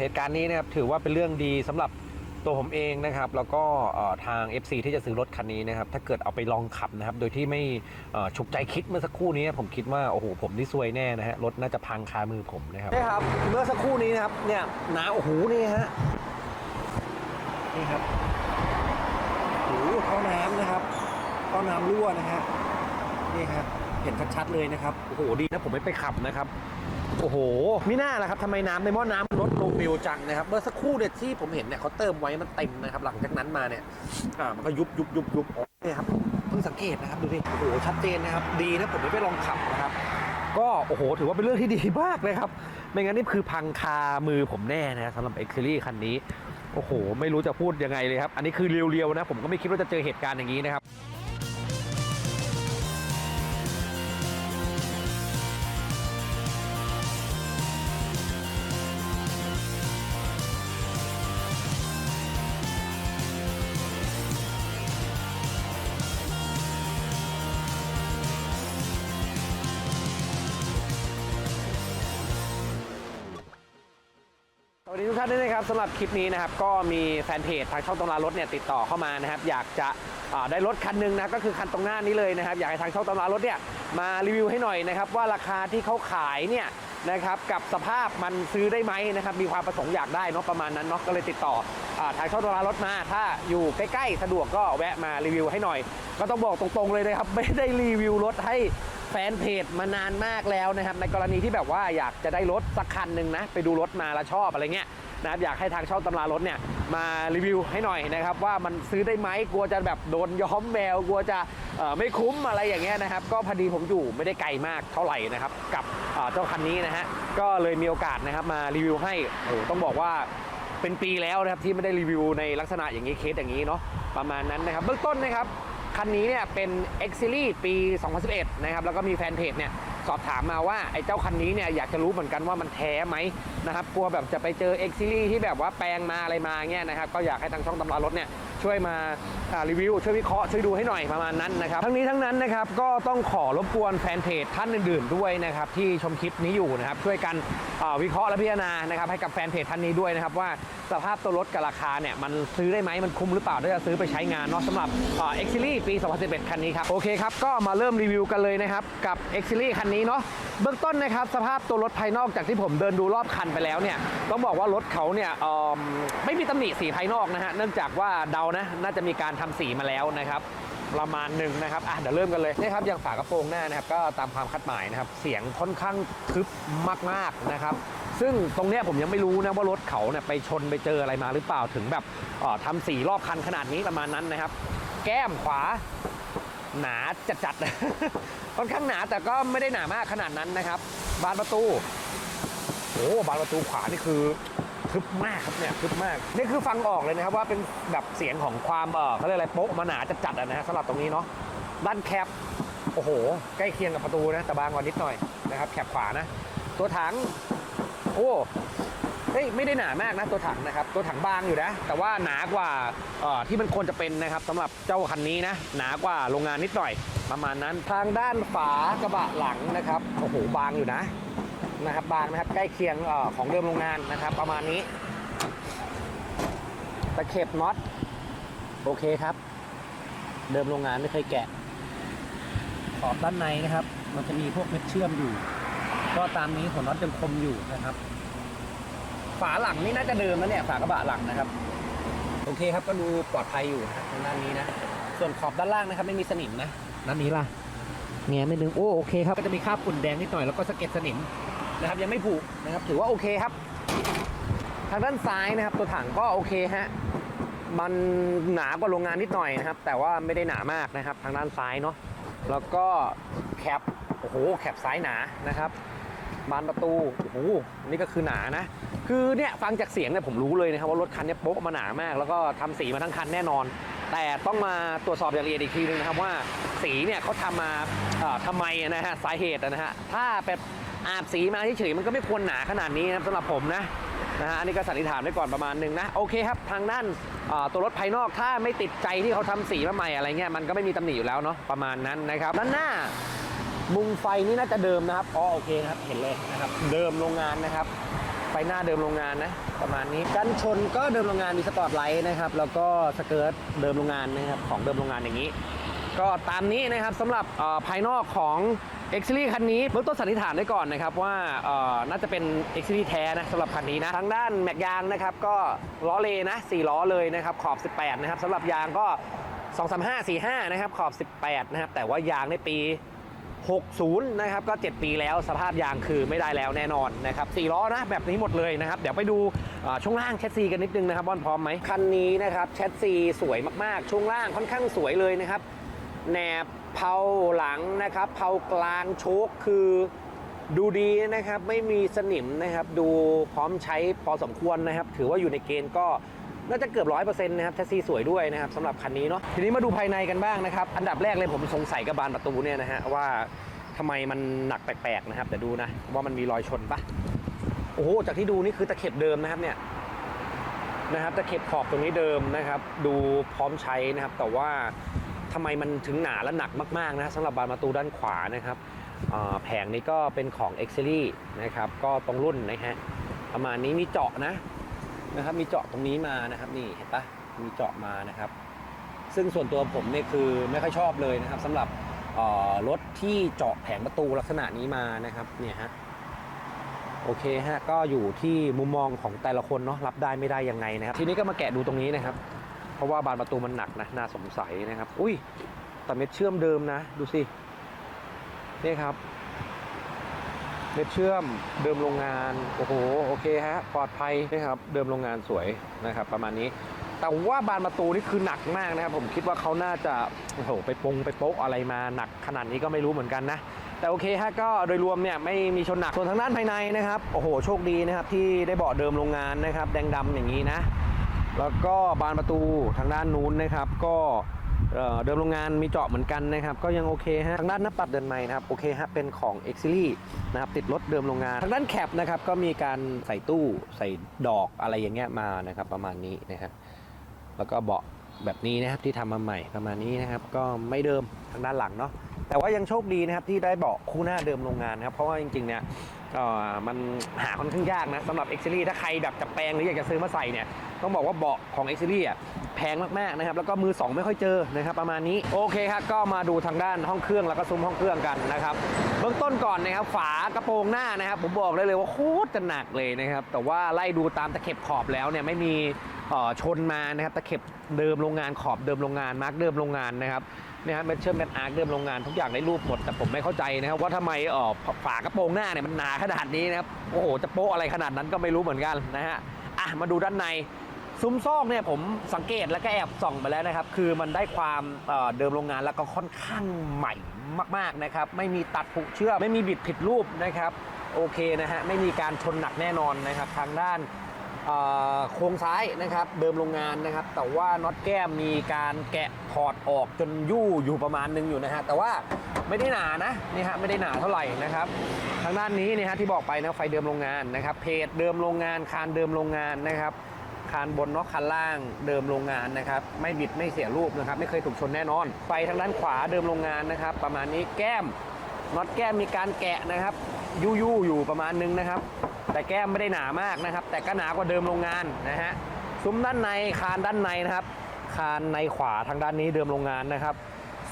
เหตุการณ์นี้นะครับถือว่าเป็นเรื่องดีสำหรับตัวผมเองนะครับ แล้วก็เอ่อทาง FC ที่จะซื้อรถคันนี้นะครับ ถ้าเกิดเอาไปลองขับนะครับ โดยที่ไม่เอ่อฉุกใจคิดเมื่อสักครู่นี้ ผมคิดว่า โอ้โห ผมนี่ซวยแน่นะฮะรถน่าจะพังคามือผมนะครับใช่ครับ เมื่อสักครู่นี้นะครับ เนี่ยน้ำโอ้โหนี่ฮะนี่ครับโอ้โหท่อน้ำนะครับท่อน้ำรั่วนะฮะนี่ครับเห็นชัดๆเลยนะครับโอ้โหดีนะผมไม่ไปขับนะครับ โอ้โหมิน่าละครับทำไมน้ำในหม้อน้ำลดลงเร็วจังนะครับ เมื่อสักครู่เนี่ยที่ผมเห็นเนี่ยเขาเติมไว้มันเต็มนะครับ หลังจากนั้นมาเนี่ยอ่ามันก็ยุบยุบยุบยุบออเนี่ครับเพิ่งสังเกตนะครับดูดิโอ้โหชัดเจนนะครับ ดีนะผมไม่ไปลองขับนะครับ ก็โอ้โห ถือว่าเป็นเรื่องที่ดีมากเลยครับ ไม่งั้นนี่คือพังคามือผมแน่นะสำหรับ X Series คันนี้โอ้โห ไม่รู้จะพูดยังไงเลยครับ อันนี้คือเรียวๆนะ ผมก็ไม่คิดว่าจะเจอเหตุการณ์อย่างนี้นะครับ วัสดีทุกท่านด้วยนะครับสำหรับคลิปนี้นะครับก็มีแฟนเพจทางช่องตำรารถเนี่ยติดต่อเข้ามานะครับอยากจะได้รถคันหนึ่งนะก็คือคันตรงหน้านี้เลยนะครับอยากให้ทางช่องตำรารถเนี่ยมารีวิวให้หน่อยนะครับว่าราคาที่เขาขายเนี่ยนะครับกับสภาพมันซื้อได้ไหมนะครับมีความประสงค์อยากได้เนาะประมาณนั้นเนาะก็เลยติดต่ออทางช่องตำรารถมา ถ้าอยู่ใกล้ๆ สะดวกก็แวะมารีวิวให้หน่อย ก็ต้องบอกตรงๆเลยนะครับไม่ได้รีวิวรถให้ แฟนเพจมานานมากแล้วนะครับ ในกรณีที่แบบว่าอยากจะได้รถสักคันหนึ่งนะ ไปดูรถมาแล้วชอบอะไรเงี้ยนะครับอยากให้ทางช่องตำรารถเนี่ยมารีวิวให้หน่อยนะครับ ว่ามันซื้อได้ไหมกลัวจะแบบโดนย้อมแมวกลัวจะไม่คุ้มอะไรอย่างเงี้ยนะครับ ก็พอดีผมอยู่ไม่ได้ไกลมากเท่าไหร่นะครับ กับเจ้าคันนี้นะฮะก็เลยมีโอกาสนะครับมารีวิวให้โอ้ต้องบอกว่าเป็นปีแล้วนะครับที่ไม่ได้รีวิวในลักษณะอย่างนี้เคสอย่างนี้เนาะประมาณนั้นนะครับ เบื้องต้นนะครับ คันนี้เนี่ยเป็น X Series ปี 2011 นะครับ แล้วก็มีแฟนเพจเนี่ยสอบถามมาว่าไอ้เจ้าคันนี้เนี่ยอยากจะรู้เหมือนกันว่ามันแท้ไหมนะครับ กลัวแบบจะไปเจอ X Series ที่แบบว่าแปลงมาอะไรมาเงี้ยนะครับ ก็อยากให้ทางช่องตำรารถเนี่ย ช่วยมารีวิวช่วยวิเคราะห์ช่วยดูให้หน่อยประมาณนั้นนะครับทั้งนี้ทั้งนั้นนะครับก็ต้องขอรบกวนแฟนเพจท่านอื่น ๆ ด้วยนะครับที่ชมคลิปนี้อยู่นะครับช่วยกันวิเคราะห์และพิจารณานะครับให้กับแฟนเพจท่านนี้ด้วยนะครับว่าสภาพตัวรถกับราคาเนี่ยมันซื้อได้ไหมมันคุ้มหรือเปล่าที่จะซื้อไปใช้งานเนาะสำหรับเอ่า X Series ปี 2011 คันนี้ครับโอเคครับก็มาเริ่มรีวิวกันเลยนะครับกับ X Series คันนี้เนาะเบื้องต้นนะครับสภาพตัวรถภายนอกจากที่ผมเดินดูรอบคันไปแล้วเนี่ยต้องบอกว่ารถเขาเนี่ยไม่มีตำหนิสีภายนอกนะฮะเนื่องจากว่าเดานะน่าจะมีการทำสีมาแล้วนะครับ ประมาณหนึ่งนะครับอะเดี๋ยวเริ่มกันเลยนี่ครับอย่างฝากระโปรงหน้านะครับ ก็ตามความคาดหมายนะครับ เสียงค่อนข้างทึบมากๆนะครับ ซึ่งตรงเนี้ยผมยังไม่รู้นะว่ารถเขาเนี่ยไปชนไปเจออะไรมาหรือเปล่าถึงแบบอ่อทำสีรอบคันขนาดนี้ประมาณนั้นนะครับ แก้มขวาหนาจัดๆค่อนข้างหนาแต่ก็ไม่ได้หนามากขนาดนั้นนะครับ บานประตูโอ้บานประตูขวานี่คือ ทึบมากครับเนี่ยทึบมาก นี่คือฟังออกเลยนะครับว่าเป็นแบบเสียงของความเออเขาเรียกอะไรโป๊ะมาหนาจัดๆอะนะฮะสำหรับตรงนี้เนาะด้านแคปโอ้โห ใกล้เคียงกับประตูนะแต่บางกว่านิดหน่อยนะครับแคปขวานะ ตัวถัง โอ้เฮ้ยไม่ได้หนามากนะตัวถังนะครับ ตัวถังบางอยู่นะ แต่ว่าหนากว่าเออที่มันควรจะเป็นนะครับสำหรับเจ้าคันนี้นะ หนากว่าโรงงานนิดหน่อย ประมาณนั้นทางด้านฝากระบะหลังนะครับโอ้โหบางอยู่นะ นะครับบางนะครับใกล้เคียงเออของเดิมโรงงานนะครับ ประมาณนี้ตะเข็บน็อตโอเคครับ เดิมโรงงานไม่เคยแกะ ขอบด้านในนะครับ มันจะมีพวกเม็ดเชื่อมอยู่ ก็ตามนี้หัวน็อตยังคมอยู่นะครับ ฝาหลังนี่น่าจะเดิมนะเนี่ยฝากระบะหลังนะครับ โอเคครับก็ดูปลอดภัยอยู่นะครับทางด้านนี้นะ ส่วนขอบด้านล่างนะครับ ไม่มีสนิมนะด้านนี้ล่ะเนี่ยไม่นึงโอ้โอเคครับก็จะมีคราบฝุ่นแดงนิดหน่อยแล้วก็สะเก็ดสนิม นะครับยังไม่ผุนะครับถือว่าโอเคครับ ทางด้านซ้ายนะครับ ตัวถังก็โอเคฮะมันหนากว่าโรงงานนิดหน่อยนะครับ แต่ว่าไม่ได้หนามากนะครับ ทางด้านซ้ายเนาะแล้วก็แคปโอ้โหแคปซ้ายหนานะครับบานประตูโอ้โหนี่ก็คือหนานะ คือเนี่ยฟังจากเสียงเนี่ยผมรู้เลยนะครับว่ารถคันนี้โป๊ะมาหนามาก แล้วก็ทำสีมาทั้งคันแน่นอน แต่ต้องมาตรวจสอบอย่างละเอียดอีกทีนึงนะครับว่าสีเนี่ยเขาทำมาทำไมนะฮะสาเหตุนะฮะถ้าแบบ อาบสีมาเฉยๆมันก็ไม่ควรหนาขนาดนี้นะครับสำหรับผมนะนะฮะอันนี้ก็สันนิษฐานไว้ก่อนประมาณหนึ่งนะโอเคครับทางด้านตัวรถภายนอกถ้าไม่ติดใจที่เขาทำสีมาใหม่อะไรเงี้ยมันก็ไม่มีตำหนิอยู่แล้วเนาะประมาณนั้นนะครับด้านหน้ามุมไฟนี่น่าจะเดิมนะครับอ๋อโอเคครับเห็นเลยนะครับเดิมโรงงานนะครับไฟหน้าเดิมโรงงานนะประมาณนี้กันชนก็เดิมโรงงานมีสปอตไลท์นะครับแล้วก็สเกิร์ตเดิมโรงงานนะครับของเดิมโรงงานอย่างนี้ ก็ตามนี้นะครับสำหรับภายนอกของ x อ r คันนี้เบื้องต้นสันนิษฐานไว้ก่อนนะครับว่าน่าจะเป็น x อ r แท้นะสำหรับคันนี้นะทางด้านแม็กยางนะครับก็ล้อเลนะ4ล้อเลยนะครับขอบ 18 นะครับสำหรับยางก็ 235 45 นะครับขอบ 18 นะครับแต่ว่ายางในปี 60 นะครับ ก็ 7 ปีแล้วสภาพยางคือไม่ได้แล้วแน่นอนนะครับ4ล้อนะแบบนี้หมดเลยนะครับ เดี๋ยวไปดูช่วงล่างแชสซีกันนิดนึงนะครับบอลพร้อมไหมคันนี้นะครับแชสซีสวยมากๆ ช่วงล่างค่อนข้างสวยเลยนะครับแหนบ เผาหลังนะครับเผากลางโชคคือดูดีนะครับไม่มีสนิมนะครับ ดูพร้อมใช้พอสมควรนะครับ ถือว่าอยู่ในเกณฑ์ก็น่าจะเกือบร้อยเปอร์เซ็นต์นะครับแท็กซี่สวยด้วยนะครับสำหรับคันนี้เนาะทีนี้มาดูภายในกันบ้างนะครับ อันดับแรกเลยผมสงสัยกับบานประตูเนี่ยนะฮะว่าทำไมมันหนักแปลกๆนะครับแต่ดูนะว่ามันมีรอยชนปะโอ้โหจากที่ดูนี่คือตะเข็บเดิมนะครับเนี่ยนะครับตะเข็บขอบตรงนี้เดิมนะครับ ดูพร้อมใช้นะครับ แต่ว่า ทำไมมันถึงหนาและหนักมากๆนะสำหรับบานประตูด้านขวานะครับแผงนี้ก็เป็นของ x อ r นะครับก็ตรงรุ่นนะฮะประมาณนี้มีเจาะนะนะครับมีเจาะตรงนี้มานะครับนี่เห็นปะมีเจาะมานะครับ ซึ่งส่วนตัวผมเนี่ยคือไม่ค่อยชอบเลยนะครับสำหรับรถที่เจาะแผงประตูลักษณะนี้มานะครับเนี่ยฮะโอเคฮะก็อยู่ที่มุมมองของแต่ละคนเนาะรับได้ไม่ได้ยังไงนะครับ ทีนี้ก็มาแกะดูตรงนี้นะครับ ราะว่าบานประตูมันหนักนะน่าสงสัยนะครับ อุ้ยแต่เม็ดเชื่อมเดิมนะ ดูสินี่ครับ เม็ดเชื่อมเดิมโรงงานโอ้โหโอเคฮะปลอดภัยนะครับ เดิมโรงงานสวยนะครับ ประมาณนี้ แต่ว่าบานประตูนี่คือหนักมากนะครับ ผมคิดว่าเขาน่าจะโอ้โหไปปงไปโป๊กอะไรมาหนักขนาดนี้ก็ไม่รู้เหมือนกันนะแต่โอเคฮะก็โดยรวมเนี่ยไม่มีชนหนักส่วนทางด้านภายในนะครับโอ้โหโชคดีนะครับที่ได้เบาะเดิมโรงงานนะครับ แดงดำอย่างนี้นะ แล้วก็บานประตูทางด้านนู้นนะครับ ก็เดิมโรงงานมีเจาะเหมือนกันนะครับ ก็ยังโอเคฮะทางด้านหน้าปัดเดินไม้นะครับโอเคฮะเป็นของ x อ r นะครับติดรถเดิมโรงงาน ทางด้านแคปนะครับก็มีการใส่ตู้ใส่ดอกอะไรอย่างเงี้ยมานะครับ ประมาณนี้นะครับแล้วก็เบาะแบบนี้นะครับที่ทำมาใหม่ประมาณนี้นะครับ ก็ไม่เดิมทางด้านหลังเนาะแต่ว่ายังโชคดีนะครับที่ได้เบาะคู่หน้าเดิมโรงงานนะครับเพราะว่าจริงๆเนี่ย มันหาค่อนข้างยากนะสำหรับ x อ r ถ้าใครแบบจะแปลงหรืออยากจะซื้อมาใส่เนี่ยต้องบอกว่าเบาะของ x อ r อะแพงมากๆนะครับแล้วก็มือสองไม่ค่อยเจอนะครับประมาณนี้โอเคครับก็มาดูทางด้านห้องเครื่องแล้วก็ซุ้มห้องเครื่องกันนะครับเบื้องต้นก่อนนะครับฝากระโปรงหน้านะครับผมบอกได้เลยว่าโคตรจะหนักเลยนะครับแต่ว่าไล่ดูตามตะเข็บขอบแล้วเนี่ยไม่มีชนมานะครับตะเข็บเดิมโรงงานขอบเดิมโรงงานมาร์กเดิมโรงงานนะครับ นี่ยฮะเมทเชอร์แมทอาร์เดิมโรงงานทุกอย่างในรูปหมด แต่ผมไม่เข้าใจนะครับ ว่าทำไมออฝากระโปรงหน้าเนี่ยมันหนาขนาดนี้นะครับ โอ้โห จะโป๊ะอะไรขนาดนั้นก็ไม่รู้เหมือนกันนะฮะอะมาดูด้านในซุ้มซอกเนี่ยผมสังเกตแล้วก็แอบส่องไปแล้วนะครับ คือมันได้ความเเดิมโรงงานแล้วก็ค่อนข้างใหม่มากๆนะครับ ไม่มีตัดผูกเชือกไม่มีบิดผิดรูปนะครับ โอเคนะฮะไม่มีการชนหนักแน่นอนนะครับ ทางด้าน โครงซ้ายนะครับเดิมโรงงานนะครับ แต่ว่าน็อตแก้มมีการแกะถอดออกจนยู่อยู่ประมาณนึงอยู่นะฮะแต่ว่าไม่ได้หนานะนี่ฮะไม่ได้หนาเท่าไหร่นะครับ ทางด้านนี้นี่ฮะที่บอกไปนะไฟเดิมโรงงานนะครับ เพจเดิมโรงงานคานเดิมโรงงานนะครับคานบนเนาะคานล่างเดิมโรงงานนะครับ ไม่บิดไม่เสียรูปนะครับ ไม่เคยถูกชนแน่นอนไฟทางด้านขวาเดิมโรงงานนะครับ ประมาณนี้แก้มน็อตแก้มมีการแกะนะครับยู่ยู่อยู่ประมาณนึงนะครับ แต่แก้มไม่ได้หนามากนะครับ แต่ก็หนากว่าเดิมโรงงานนะฮะซุ้มด้านในคานด้านในนะครับ คานในขวาทางด้านนี้เดิมโรงงานนะครับ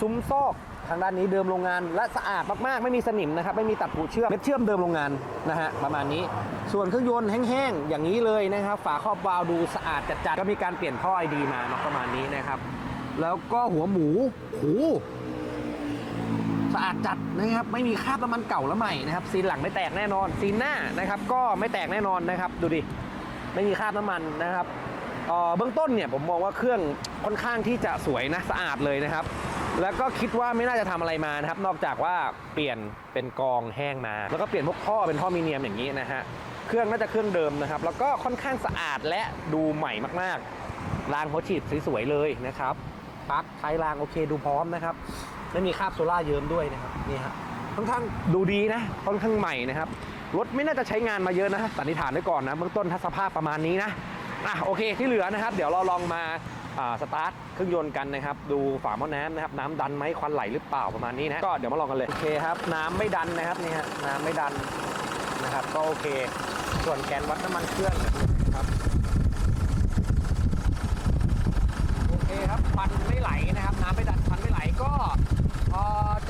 ซุ้มซอกทางด้านนี้เดิมโรงงานและสะอาดมากๆ ไม่มีสนิมนะครับไม่มีตัดผูเชื่อมเม็ดเชื่อมเดิมโรงงานนะฮะประมาณนี้ ส่วนเครื่องยนต์แห้งๆอย่างนี้เลยนะครับ ฝาครอบวาล์วดูสะอาดจัดๆก็มีการเปลี่ยนท่อไอดีมาเนาะประมาณนี้นะครับ แล้วก็หัวหมูหู สะอาดจัดนะครับไม่มีคราบน้ำมันเก่าและใหม่นะครับซีนหลังไม่แตกแน่นอนซีนหน้านะครับก็ไม่แตกแน่นอนนะครับดูดิไม่มีคราบน้ำมันนะครับเออบื้องต้นเนี่ยผมมองว่าเครื่องค่อนข้างที่จะสวยนะสะอาดเลยนะครับ แล้วก็คิดว่าไม่น่าจะทำอะไรมานะครับ นอกจากว่าเปลี่ยนเป็นกองแห้งมา แล้วก็เปลี่ยนพวกท่อเป็นท่อมีเนียมอย่างนี้นะฮะเครื่องน่าจะเครื่องเดิมนะครับ แล้วก็ค่อนข้างสะอาดและดูใหม่มากๆรางหัวฉีดสวยๆเลยนะครับปลั๊กท้ายรางโอเคดูพร้อมนะครับ ไม่มีคราบโซล่าเยิ้มด้วยนะครับนี่ฮะค่อนข้างดูดีนะค่อนข้างใหม่นะครับรถไม่น่าจะใช้งานมาเยอะนะสันนิษฐานไว้ก่อนนะเบื้องต้นถ้าสภาพประมาณนี้นะอะโอเคที่เหลือนะครับ เดี๋ยวเราลองมาอ่าสตาร์ทเครื่องยนต์กันนะครับ ดูฝาหม้อน้ำนะครับ น้ำดันไหมควันไหลหรือเปล่าประมาณนี้นะก็เดี๋ยวมาลองกันเลยโอเคครับ น้ำไม่ดันนะครับนี่ฮะน้ำไม่ดันนะครับ ก็โอเค ส่วนแกนวัดน้ำมันเครื่องนะครับ โอ ขันไม่ไหลนะครับ น้ำไม่ดันควันไม่ไหลก็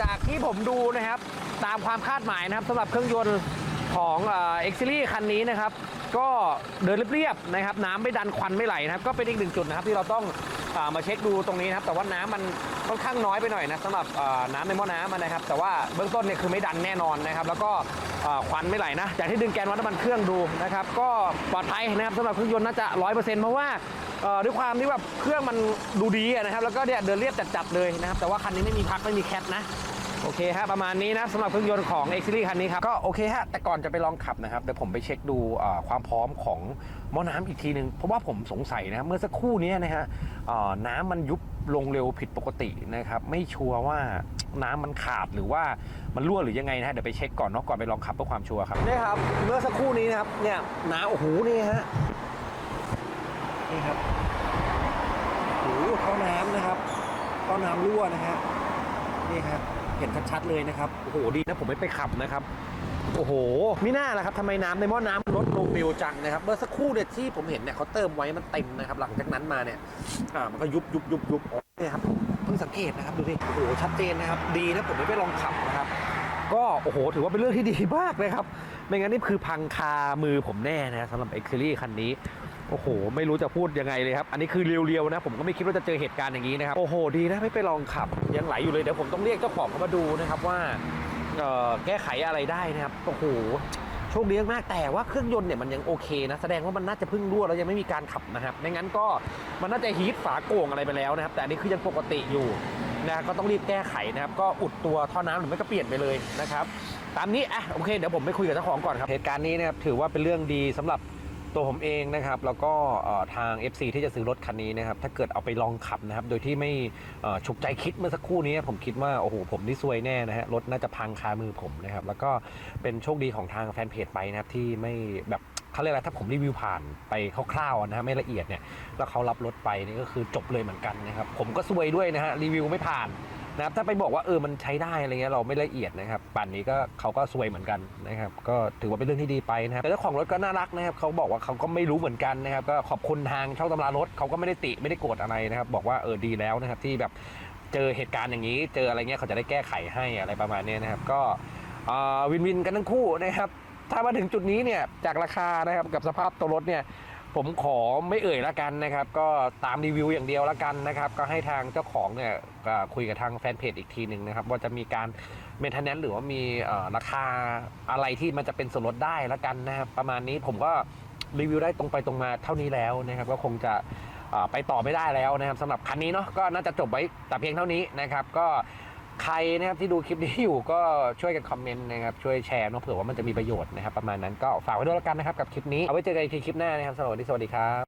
จากที่ผมดูนะครับ ตามความคาดหมายนะครับสำหรับเครื่องยนต์ของเอ็กซิลี่คันนี้นะครับ ก็เดินเรียบๆนะครับ น้ำไม่ดันควันไม่ไหลนะครับ ก็เป็นอีกหนึ่งจุดนะครับที่เราต้องอมาเช็คดูตรงนี้นะครับ แต่ว่าน้ำมันค่อนข้างน้อยไปหน่อยนะสำหรับน้ำในหม้อน้ำนะครับ แต่ว่าเบื้องต้นเนี่ยคือไม่ดันแน่นอนนะครับ แล้วก็ควันไม่ไหลนะจากที่ดึงแกนวัดน้ำมันเครื่องดูนะครับ ก็ปลอดภัยนะครับสำหรับเครื่องยนต์น่าจะร้อยเปอร์เซ็นต์เพราะว่า ด้วยความที่แบบเครื่องมันดูดีนะครับ แล้วก็เนี่ยเดินเรียบจัดๆเลยนะครับ แต่ว่าคันนี้ไม่มีพักไม่มีแคทนะโอเคฮะประมาณนี้นะสำหรับเครื่องยนต์ของ X Series คันนี้ครับ ก็โอเคฮะ แต่ก่อนจะไปลองขับนะครับ เดี๋ยวผมไปเช็คดูความพร้อมของหม้อน้ำอีกทีหนึ่งเพราะว่าผมสงสัยนะเมื่อสักครู่นี้นะฮะน้ำมันยุบลงเร็วผิดปกตินะครับ ไม่ชัวร์ว่าน้ำมันขาดหรือว่ามันรั่วหรือยังไงนะฮะเดี๋ยวไปเช็คก่อนเนาะก่อนไปลองขับเพื่อความชัวร์ครับนี่ครับเมื่อสักครู่นี้นะครับเนี่ยน้ำโอ้โหนี่ฮะ นี่ครับโอ้โหท่อน้ำนะครับท่อน้ำรั่วนะฮะนี่ครับเห็นชัดๆเลยนะครับโอ้โหดีนะผมไม่ไปขับนะครับโอ้โหมิน่าละครับทำไมน้ำในหม้อน้ำลดลงเร็วจังนะครับเมื่อสักครู่เนี่ยที่ผมเห็นเนี่ยเขาเติมไว้มันเต็มนะครับ หลังจากนั้นมาเนี่ยอ่ามันก็ยุบยุบยุบยุบเนี่ยครับเพิ่งสังเกตนะครับดูดิโอ้โหชัดเจนนะครับ ดีนะผมไม่ไปลองขับนะครับ ก็โอ้โห ถือว่าเป็นเรื่องที่ดีมากเลยครับไม่งั้นนี่คือพังคามือผมแน่นะสำหรับ X Series คันนี้ โอ้โห ไม่รู้จะพูดยังไงเลยครับ อันนี้คือเรียวๆนะ ผมก็ไม่คิดว่าจะเจอเหตุการณ์อย่างนี้นะครับ โอ้โห ดีนะ ไม่ไปลองขับ ยังไหลอยู่เลย เดี๋ยวผมต้องเรียกเจ้าของเขามาดูนะครับว่าเอ่อแก้ไขอะไรได้นะครับ โอ้โห โชคดีมากๆแต่ว่าเครื่องยนต์เนี่ยมันยังโอเคนะ แสดงว่ามันน่าจะเพิ่งรั่วแล้วยังไม่มีการขับนะครับ ไม่งั้นก็มันน่าจะฮีทฝาโก่งอะไรไปแล้วนะครับ แต่อันนี้คือยังปกติอยู่นะก็ต้องรีบแก้ไขนะครับ ก็อุดตัวท่อน้ำหรือไม่ก็เปลี่ยนไปเลยนะครับ ตามนี้ อะ โอเค เดี๋ยวผมไปคุยกับเจ้าของก่อนครับ เหตุการณ์นี้นะครับ ถือว่าเป็นเรื่องดีสำหรับ ตัวผมเองนะครับแล้วก็เอ่อทาง FC ที่จะซื้อรถคันนี้นะครับถ้าเกิดเอาไปลองขับนะครับโดยที่ไม่ฉุกใจคิดเมื่อสักครู่นี้ ผมคิดว่าโอ้โหผมนี่ซวยแน่นะฮะรถน่าจะพังคามือผมนะครับแล้วก็เป็นโชคดีของทางแฟนเพจไปนะครับที่ไม่แบบเขาเรียกอะไรถ้าผมรีวิวผ่านไปคร่าวๆนะฮะไม่ละเอียดเนี่ยแล้วเขารับรถไปนี่ก็คือจบเลยเหมือนกันนะครับผมก็ซวยด้วยนะฮะรีวิวไม่ผ่าน นะครับถ้าไปบอกว่าเออมันใช้ได้อะไรเงี้ยเราไม่ละเอียดนะครับป่านนี้ก็เขาก็ซวยเหมือนกันนะครับก็ถือว่าเป็นเรื่องที่ดีไปนะครับแต่เจ้าของรถก็น่ารักนะครับเขาบอกว่าเขาก็ไม่รู้เหมือนกันนะครับก็ขอบคุณทางเช่องตำรารถเขาก็ไม่ได้ติไม่ได้โกรธอะไรนะครับบอกว่าเออดีแล้วนะครับที่แบบเจอเหตุการณ์อย่างนี้ เจออะไรเงี้ยเขาจะได้แก้ไขให้อะไรประมาณนี้นะครับก็วินวินกันทั้งคู่นะครับถ้ามาถึงจุดนี้เนี่ยจากราคานะครับกับสภาพตัวรถเนี่ย ผมขอไม่เอ่ยละกันนะครับ ก็ตามรีวิวอย่างเดียวละกันนะครับ ก็ให้ทางเจ้าของเนี่ยก็คุยกับทางแฟนเพจอีกทีหนึ่งนะครับ ว่าจะมีการเมนเทนแนนหรือว่ามีราคาอะไรที่มันจะเป็นส่วนลดได้ละกันนะครับ ประมาณนี้ผมก็รีวิวได้ตรงไปตรงมาเท่านี้แล้วนะครับ ก็คงจะไปต่อไม่ได้แล้วนะครับสำหรับคันนี้เนาะก็น่าจะจบไว้แต่เพียงเท่านี้นะครับ ก็ ใครนะครับที่ดูคลิปนี้อยู่ก็ช่วยกันคอมเมนต์นะครับช่วยแชร์เนาะเผื่อว่ามันจะมีประโยชน์นะครับประมาณนั้นก็ฝากไว้ด้วยแล้วกันนะครับกับคลิปนี้เอาไว้เจอกันอีกทีคลิปหน้านะครับสวัสดีสวัสดีครับ